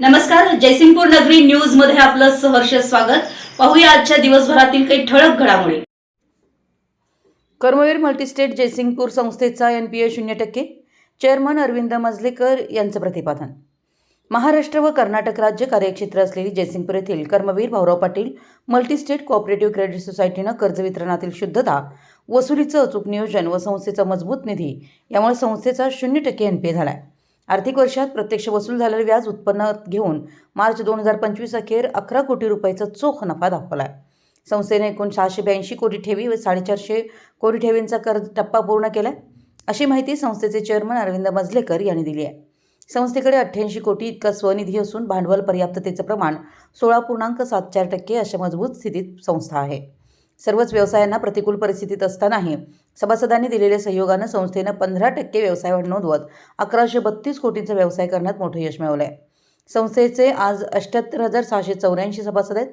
नमस्कार जयसिंगपूर नगरी न्यूजमध्ये आपलं सहर्ष स्वागत. पाहूया आजच्या दिवसभरातील काही ठळक घडामोडी. कर्मवीर मल्टीस्टेट जयसिंगपूर संस्थेचा एन पी ए शून्य टक्के चेअरमन अरविंद मजलेकर यांचं प्रतिपादन. महाराष्ट्र व कर्नाटक राज्य कार्यक्षेत्र असलेली जयसिंगपूर येथील Karmaveer Bhaurao Patil multistate cooperative credit सोसायटीनं कर्ज वितरणातील शुद्धता वसुलीचं अचूक नियोजन व संस्थेचा मजबूत निधी यामुळे संस्थेचा शून्य टक्के एनपीए झाला आहे आर्थिक वर्षात प्रत्यक्ष वसूल झालेलं व्याज उत्पन्न घेऊन मार्च दोन हजार पंचवीस अखेर अकरा कोटी रुपयाचा चोख नफा दाखवला आहे संस्थेने एकूण सहाशे ब्याऐंशी कोटी ठेवी व साडेचारशे कोटी ठेवींचा कर्ज टप्पा पूर्ण केला अशी माहिती संस्थेचे चेअरमन अरविंद मजलेकर यांनी दिली आहे. संस्थेकडे अठ्ठ्याऐंशी कोटी इतका स्वनिधी असून भांडवल पर्याप्ततेचं प्रमाण सोळा पूर्णांक सात चार टक्के अशा मजबूत स्थितीत संस्था आहे. सर्वच व्यवसायांना प्रतिकूल परिस्थितीत असतानाही सभासदांनी दिलेल्या सहयोगानं संस्थेनं पंधरा टक्के व्यवसाय नोंदवत अकराशे बत्तीस कोटींचा व्यवसाय करण्यात मोठं यश मिळवलं आहे संस्थेचे आज अष्ट्याहत्तर हजार सहाशे चौऱ्याऐंशी सभासद आहेत.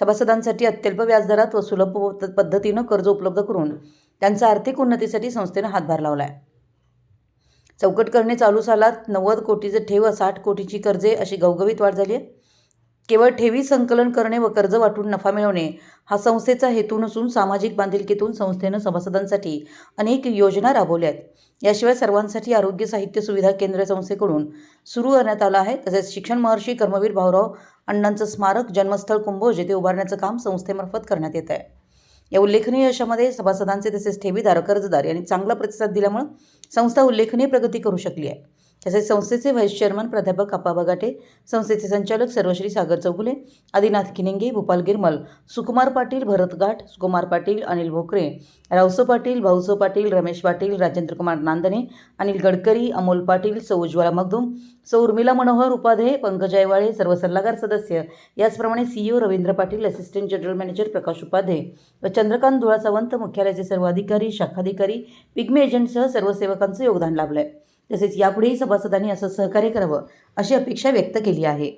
सभासदांसाठी अत्यल्प व्याजदरात व सुलभ पद्धतीनं कर्ज उपलब्ध करून त्यांच्या आर्थिक उन्नतीसाठी संस्थेनं हातभार लावला आहे चौकट करणे चालू सालात नव्वद कोटीचं ठेव साठ कोटीची कर्जे अशी गवगवीत वाढ झाली आहे. केवळ ठेवी संकलन करणे व कर्ज वाटून नफा मिळवणे हा संस्थेचा हेतू नसून सामाजिक बांधिलकीतून संस्थेनं सभासदांसाठी अनेक योजना राबवल्या आहेत याशिवाय सर्वांसाठी आरोग्य साहित्य सुविधा केंद्र संस्थेकडून सुरू करण्यात आलं आहे. तसेच शिक्षण महर्षी कर्मवीर भाऊराव अण्णांचं स्मारक जन्मस्थळ कुंभोज येथे उभारण्याचं काम संस्थेमार्फत करण्यात येत आहे. या उल्लेखनीय यशामध्ये सभासदांचे तसेच ठेवीदार कर्जदार यांनी चांगला प्रतिसाद दिल्यामुळे संस्था उल्लेखनीय प्रगती करू शकली आहे. तसेच संस्थेचे व्हाईस चेअरमन प्राध्यापक अप्पा बगाटे संस्थेचे संचालक सर्वश्री सागर चौगुले आदिनाथ किनिंगे भूपाल गिरमल सुकुमार पाटील भरत गाठ सुकुमार पाटील अनिल भोकरे रावसो पाटील भाऊसो पाटील रमेश पाटील राजेंद्र कुमार नांदणे अनिल गडकरी अमोल पाटील सौ उज्ज्वला मगदूम सौ उर्मिला मनोहर उपाध्ये पंकज आयवाळे सर्व सल्लागार सदस्य. याचप्रमाणे CEO Ravindra Patil assistant general manager Prakash Upadhye व चंद्रकांत धुळा सावंत मुख्यालयाचे सर्व अधिकारी शाखाधिकारी पिग्मे एजंटसह सर्व सेवकांचं योगदान लाभलं आहे तसेच यापुढेही सभासदांनी असं सहकार्य करावं अशी अपेक्षा व्यक्त केली आहे.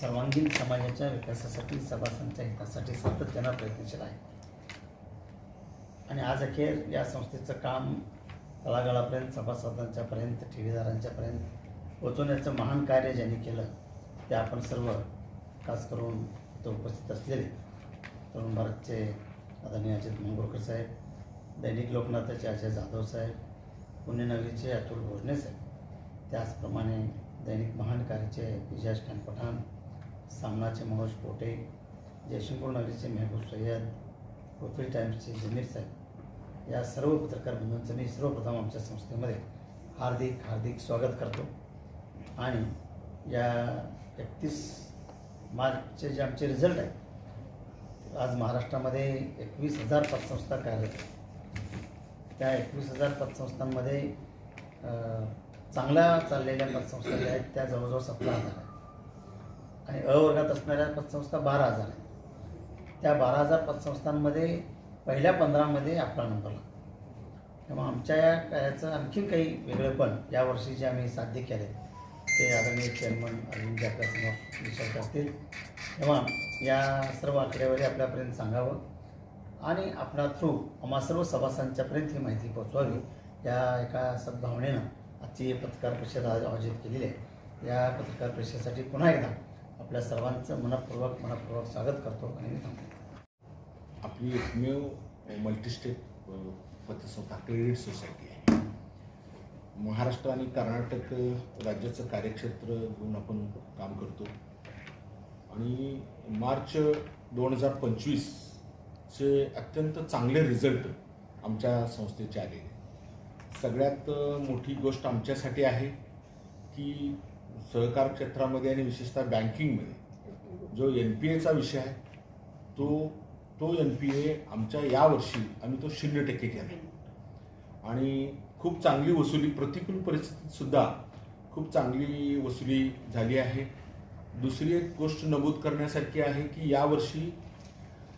सर्वांगीण समाजाच्या विकासासाठी सभासदांच्या हितासाठी सातत्यानं प्रयत्नशील आहे. आणि आज अखेर या संस्थेचं काम तळागाळापर्यंत सभासदांच्यापर्यंत ठेवीदारांच्यापर्यंत पोचवण्याचं महान कार्य ज्यांनी केलं ते आपण सर्व खास करून इथं उपस्थित असलेले तरुण भारतचे आदरणीय अजित मंगोरकर साहेब दैनिक लोकनाथाचे अजय जाधव साहेब पुण्यनगरीचे अतुल भोजने साहेब त्याचप्रमाणे दैनिक महानकारीचे विजय खान पठाण सामनाचे मनोज पोटे जयशंकर नगरीचे मेहबूब सय्यद पृथ्वी टाईम्सचे जमीर साहेब या सर्व पत्रकार बंधूंचं मी सर्वप्रथम आमच्या संस्थेमध्ये हार्दिक हार्दिक स्वागत करतो. आणि या एकतीस मार्चचे जे आमचे रिझल्ट आहेत आज महाराष्ट्रामध्ये एकवीस हजार पतसंस्था कार्यरत आहेत. त्या एकवीस हजार पतसंस्थांमध्ये चांगल्या चाललेल्या पतसंस्था ज्या आहेत त्या जवळजवळ सतरा हजार आहेत. आणि अवर्गात असणाऱ्या पतसंस्था बारा हजार आहेत. त्या बारा हजार पतसंस्थांमध्ये पहिल्या पंधरामध्ये आपला नंबर लागतो. तेव्हा आमच्या या कार्याचं आणखीन काही वेगळेपण यावर्षी जे आम्ही साध्य केले ते आदरणीय चेअरमन अरविंद जी आपल्यासमोर विचार करतील. तेव्हा या सर्व आकडेवारी आपल्यापर्यंत सांगावं. आणि आपणा थ्रू आम्हा सर्व सभासदांच्यापर्यंत ही माहिती पोहोचवावी या एका सद्भावनेनं आजची पत्रकार परिषद आज आयोजित केलेली आहे. या पत्रकार परिषदेसाठी पुन्हा एकदा आपल्या सर्वांचं मनपूर्वक मनपूर्वक स्वागत करतो आणि मी थांबतो. आपली एकमेव मल्टीस्टेट पतसंस्था क्रेडिट सोसायटी आहे. महाराष्ट्र आणि कर्नाटक राज्याचं कार्यक्षेत्र घेऊन आपण काम करतो. आणि मार्च दोन हजार पंचवीस चे अत्यंत चांगले रिझल्ट आमच्या संस्थेचे आलेले सगळ्यात मोठी गोष्ट आमच्यासाठी आहे की सहकार क्षेत्रामध्ये आणि विशेषतः बँकिंगमध्ये जो एन पी एचा विषय आहे तो तो एन पी ए आमच्या यावर्षी आम्ही तो शून्य टक्के केला. आणि खूप चांगली वसुली प्रतिकूल परिस्थितीतसुद्धा खूप चांगली वसुली झाली आहे. दुसरी एक गोष्ट नमूद करण्यासारखी आहे की यावर्षी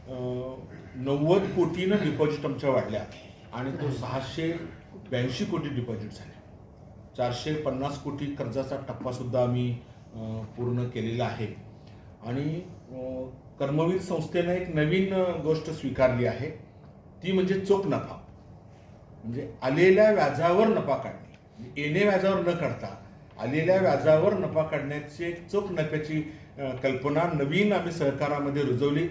नव्वद कोटीनं डिपॉझिट आमच्या वाढल्या. आणि तो सहाशे ब्याऐंशी कोटी डिपॉझिट झाले. चारशे पन्नास कोटी कर्जाचा टप्पासुद्धा आम्ही पूर्ण केलेला आहे. आणि कर्मवीर संस्थेनं एक नवीन गोष्ट स्वीकारली आहे. ती म्हणजे चोख नफा. म्हणजे आलेल्या व्याजावर नफा काढणे. म्हणजे येणे व्याजावर न काढता आलेल्या व्याजावर नफा काढण्याची एक चोख नफ्याची कल्पना नवीन आम्ही सहकारामध्ये रुजवली.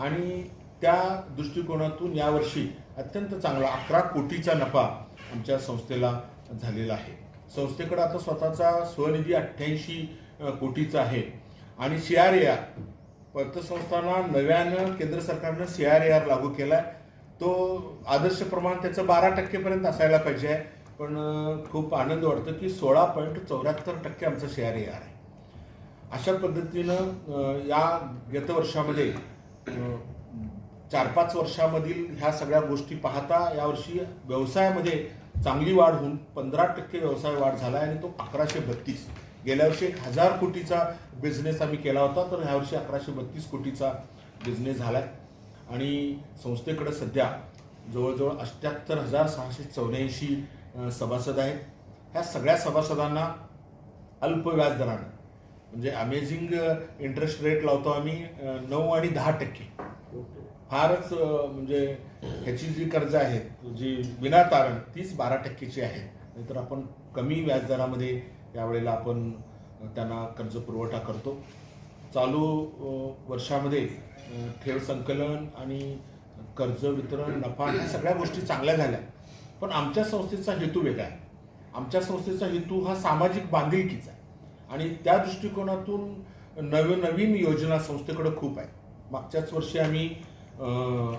आणि त्या दृष्टिकोनातून यावर्षी अत्यंत चांगला अकरा कोटीचा नफा आमच्या संस्थेला झालेला आहे. संस्थेकडे आता स्वतःचा स्वनिधी अठ्ठ्याऐंशी कोटीचा आहे. आणि सी आर ए आर पतसंस्थांना नव्यानं केंद्र सरकारनं सी आर ए आर लागू केला आहे तो आदर्श प्रमाण त्याचं बारा टक्केपर्यंत असायला पाहिजे आहे. पण खूप आनंद वाटतो की सोळा पॉईंट चौऱ्याहत्तर टक्के आमचं सी आर ए आर आहे. अशा पद्धतीनं या गतवर्षामध्ये चार पाच वर्षामधील ह्या सगळ्या गोष्टी पाहता यावर्षी व्यवसायामध्ये चांगली वाढ होऊन पंधरा टक्के व्यवसाय वाढ झाला आहे आणि तो अकराशे बत्तीस. गेल्या वर्षी एक हजार कोटीचा बिझनेस आम्ही केला होता तर ह्या वर्षी अकराशे बत्तीस कोटीचा बिझनेस झाला आहे आणि संस्थेकडे सध्या जवळजवळ अठ्ठ्याहत्तर हजार सहाशे चौऱ्याऐंशी सभासद आहेत. ह्या सगळ्या सभासदांना अल्प व्याजदरानं म्हणजे अमेझिंग इंटरेस्ट रेट लावतो आम्ही uh, नऊ आणि दहा टक्के. फारच uh, म्हणजे ह्याची जी कर्ज आहेत जी विना तारण तीच बारा टक्केची आहे. नाहीतर आपण कमी व्याजदरामध्ये यावेळेला आपण uh, त्यांना कर्ज पुरवठा करतो. चालू वर्षामध्ये ठेव संकलन आणि कर्ज वितरण नफा ह्या सगळ्या गोष्टी चांगल्या झाल्या. पण आमच्या संस्थेचा हेतू वेगळा आहे. आमच्या संस्थेचा हेतू हा सामाजिक बांधिलकीचा आहे. आणि त्या दृष्टिकोनातून नवनवीन योजना संस्थेकडे खूप आहे. मागच्याच वर्षी आम्ही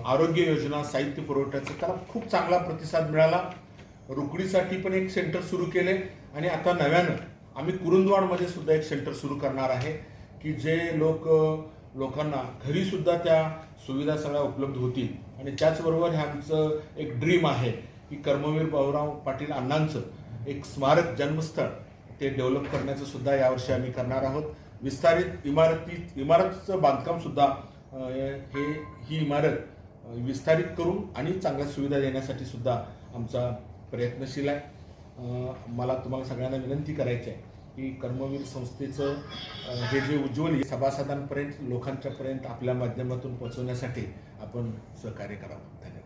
आरोग्य योजना साहित्य पुरवठ्याचा त्याला खूप चांगला प्रतिसाद मिळाला. रुकडीसाठी पण एक सेंटर सुरू केले आणि आता नव्यानं आम्ही कुरुंदवाडमध्ये सुद्धा एक सेंटर सुरू करणार आहे की जे लोक लोकांना घरीसुद्धा त्या सुविधा सगळ्या उपलब्ध होतील. आणि त्याचबरोबर हे आमचं एक ड्रीम आहे की कर्मवीर भाऊराव पाटील अण्णांचं एक स्मारक जन्मस्थळ ते डेव्हलप करण्याचं सुद्धा यावर्षी आम्ही करणार आहोत. विस्तारित इमारती इमारतीचं बांधकाम सुद्धा हे ही इमारत विस्तारित करून आणि चांगल्या सुविधा देण्यासाठी सुद्धा आमचा प्रयत्नशील आहे. मला तुम्हाला सगळ्यांना विनंती करायची आहे की कर्मवीर संस्थेचं हे जे उज्ज्वल सभासदांपर्यंत लोकांच्यापर्यंत आपल्या माध्यमातून पोहोचवण्यासाठी आपण सहकार्य करावं. धन्यवाद.